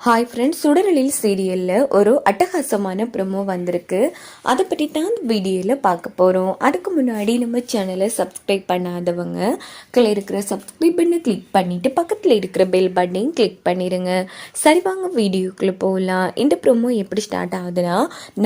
Hi friends சுடரலில் சீரியலில் ஒரு அட்டகாசமான ப்ரொமோ வந்திருக்கு. அதை பற்றி தான் அந்த வீடியோவில் பார்க்க போகிறோம் அதுக்கு முன்னாடி நம்ம சேனலை சப்ஸ்கிரைப் பண்ணாதவங்க கீழே இருக்கிற சப்ஸ்கிரைப் பண்ணை கிளிக் பண்ணிவிட்டு பக்கத்தில் இருக்கிற பெல் பட்டனையும் கிளிக் பண்ணிடுங்க சரி வாங்க வீடியோக்குள்ளே போகலாம் இந்த ப்ரொமோ எப்படி ஸ்டார்ட் ஆகுதுன்னா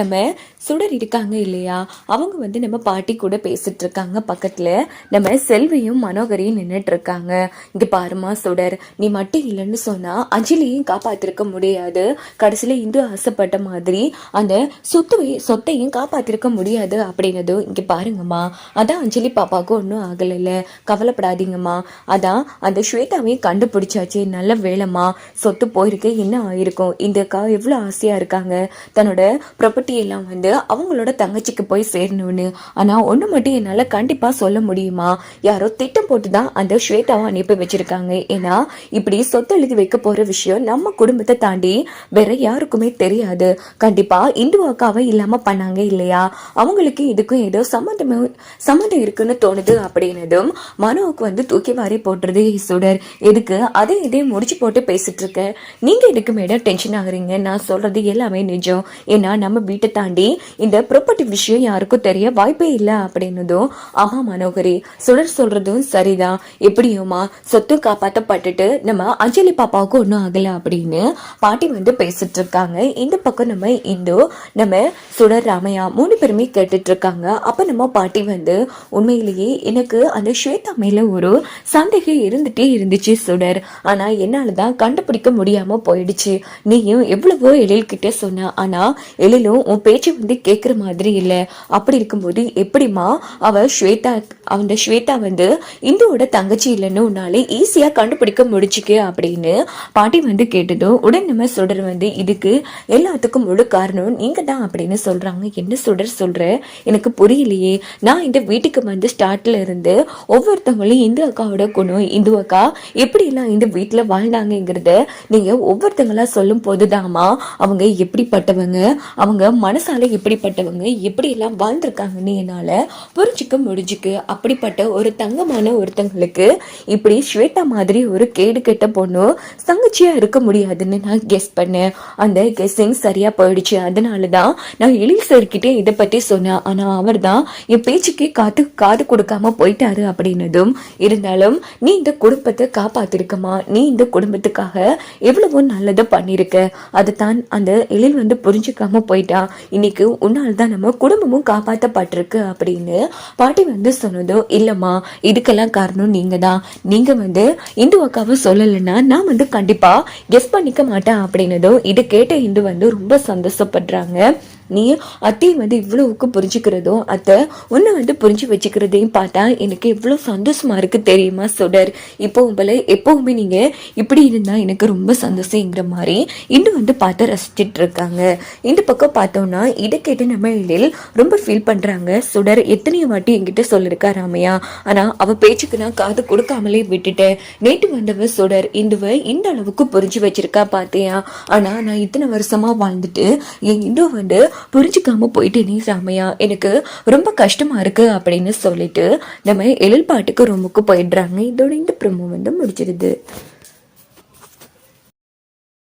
நம்ம சுடர் இருக்காங்க இல்லையா அவங்க வந்து நம்ம பாட்டி கூட பேசிட்டு இருக்காங்க பக்கத்தில். நம்ம செல்வியும் மனோகரையும் நின்றுட்டு இருக்காங்க. இங்கே பாருமா சுடர் நீ மட்டும் இல்லைன்னு சொன்னால் அஞ்சலியும் காப்பாற்றிருக்க இருக்க முடியாது. கடைசியில் இந்து ஆசைப்பட்ட மாதிரி அந்த சொத்து சொத்தையும் காப்பாற்றிருக்க முடியாது அப்படின்னதும் இங்கே பாருங்கம்மா. அதான் அஞ்சலி பாப்பாவுக்கு ஒன்றும் ஆகலைல்ல. கவலைப்படாதீங்கம்மா. அதான் அந்த ஸ்வேதாவையும் கண்டுபிடிச்சாச்சு. நல்ல வேலைம்மா சொத்து போயிருக்கு. என்ன ஆயிருக்கும்? இந்த அக்கா எவ்வளோ ஆசையாக இருக்காங்க. தன்னோட ப்ராப்பர்ட்டி எல்லாம் வந்து அவங்களோட தங்கச்சிக்கு போய் சேரணும்னு. ஆனால் ஒன்று மட்டும் என்னால் கண்டிப்பாக சொல்ல முடியுமா? யாரோ திட்டம் போட்டு தான் அந்த ஸ்வேதாவை அனுப்பி வச்சிருக்காங்க. ஏன்னா இப்படி சொத்து எழுதி வைக்க போகிற விஷயம் நம்ம குடும்பத்தை தாண்டி வேற யாருக்குமே தெரியாது. கண்டிப்பாக இந்து அக்காவை இல்லாமல் பண்ணாங்க இல்லையா? அவங்களுக்கு இதுக்கும் ஏதோ சம்மந்தமே சம்மந்தம் இருக்குன்னு தோணுது அப்படின்னதும் மனோவுக்கு வந்து தூக்கி வாரி போட்டுறது சுடர் எதுக்கு? அதே இதே முடிச்சு போட்டு பேசிட்டு இருக்க நீங்க எதுக்கு மேடம் டென்ஷன் ஆகுறீங்க? நான் சொல்றது எல்லாமே நிஜம். ஏன்னா நம்ம வீட்டை தாண்டி இந்த ப்ராப்பர்ட்டி விஷயம் யாருக்கும் தெரிய வாய்ப்பே இல்லை அப்படின்னதும் ஆமா மனோகரி சுடர் சொல்றதும் சரிதான். எப்படியுமா? சொத்து காப்பாற்றப்பட்டுட்டு நம்ம அஞ்சலி பாப்பாவுக்கு ஒன்றும் ஆகலை அப்படின்னு பாட்டி வந்து பேசிட்டு இருக்காங்க இந்த பக்கம் நம்ம இந்து நம்ம சுடர் ராமையா மூணு பேருமே கேட்டுட்டு இருக்காங்க அப்போ நம்ம பாட்டி வந்து உண்மையிலேயே எனக்கு அந்த ஸ்வேதா மேல ஒரு சந்தேகம் இருந்துட்டே இருந்துச்சு சுடர். ஆனா என்னால தான் கண்டுபிடிக்க முடியாம போயிடுச்சு. நீயும் எவ்வளவோ எழில் கிட்ட சொன்ன. ஆனா எழிலும் உன் பேச்சு வந்து கேட்குற மாதிரி இல்லை. அப்படி இருக்கும்போது எப்படிம்மா அவ ஸ்வேதா அந்த ஸ்வேதா வந்து இந்துவோட தங்கச்சி இல்லைன்னு உன்னாலே ஈஸியாக கண்டுபிடிக்க முடிச்சுக்கு அப்படின்னு பாட்டி வந்து கேட்டதும் உடன் நம்ம சுடர் வந்து இதுக்கு எல்லாத்துக்கும் முழு காரணம் நீங்க தான் அப்படின்னு சொல்றாங்க. என்ன சுடர் சொல்ற? எனக்கு புரியலையே. நான் இந்த வீட்டுக்கு வந்து ஸ்டார்ட்ல இருந்து ஒவ்வொருத்தவங்களையும் இந்து அக்காவோட குணம் இந்து அக்கா எப்படி எல்லாம் இந்த வீட்டுல வாழ்ந்தாங்கிறத நீங்க ஒவ்வொருத்தங்களா சொல்லும் போதுதாம்மா அவங்க எப்படிப்பட்டவங்க அவங்க மனசால எப்படிப்பட்டவங்க எப்படி எல்லாம் வாழ்ந்திருக்காங்கன்னு என்னால புரிஞ்சுக்க முடிஞ்சுக்கு. அப்படிப்பட்ட ஒரு தங்கமான ஒருத்தங்களுக்கு இப்படி ஸ்வேதா மாதிரி ஒரு கேடு கெட்ட பொண்ணு தங்கச்சியா இருக்க முடியாதுன்னு நான் கெஸ் பண்ணேன். அந்த கெஸ்ஸிங் சரியாக போயிடுச்சு. அதனால தான் நான் எழில் சார்கிட்டே இதை பற்றி சொன்னேன். ஆனால் அவர் தான் என் பேச்சுக்கே காத்து காது கொடுக்காம போயிட்டாரு அப்படின்னதும் இருந்தாலும் நீ இந்த குடும்பத்தை காப்பாத்திருக்கமா நீ இந்த குடும்பத்துக்காக எவ்வளவோ நல்லதை பண்ணியிருக்க அதை தான் அந்த எழில் வந்து புரிஞ்சுக்காம போயிட்டா. இன்னைக்கு உன்னால் தான் நம்ம குடும்பமும் காப்பாற்றப்பட்டிருக்கு அப்படின்னு பாட்டி வந்து சொன்னதும் இல்லைம்மா இதுக்கெல்லாம் காரணம் நீங்க தான் நீங்க வந்து இந்து அக்காவை சொல்லலைன்னா நான் வந்து கண்டிப்பா கெஸ் பண்ணிக்க மாட்டேன் அப்படின்னதும் இது கேட்ட இந்து வந்து ரொம்ப சந்தோஷப்படுறாங்க. நீ அத்தையை வந்து இவ்வளவுக்கு புரிஞ்சுக்கிறதும் அத்தை உன்னை வந்து புரிஞ்சு வச்சுக்கிறதையும் பார்த்தா எனக்கு எவ்வளோ சந்தோஷமா இருக்கு தெரியுமா சுடர்? இப்போ உங்களை எப்பவுமே நீங்க இப்படி இருந்தா எனக்கு ரொம்ப சந்தோஷங்கிற மாதிரி இன்னும் வந்து பார்த்து ரசிச்சிட்டு இருக்காங்க. இந்த பக்கம் பார்த்தோம்னா இதை கேட்டு நம்ம எழில் ரொம்ப ஃபீல் பண்றாங்க. சுடர் எத்தனையோ வாட்டி என்கிட்ட சொல்லிருக்கா ராமையா? ஆனா அவ பேச்சுக்கு நான் காது கொடுக்காமலே விட்டுட்டேன் நேற்று வந்தவ சுடர் இந்துவை இந்த அளவுக்கு புரிஞ்சு வச்சிருக்கா பார்த்தியா ஆனா நான் இத்தனை வருஷமா வாழ்ந்துட்டு என் இந்து வந்து புரிஞ்சுக்காம போயிட்டேனே ராமையா எனக்கு ரொம்ப கஷ்டமா இருக்கு அப்படின்னு சொல்லிட்டு நம்ம எழில் பாட்டுக்கு ரூமுக்கு போயிடுறாங்க. இதோட இந்த ப்ரொமோ வந்து முடிச்சிருது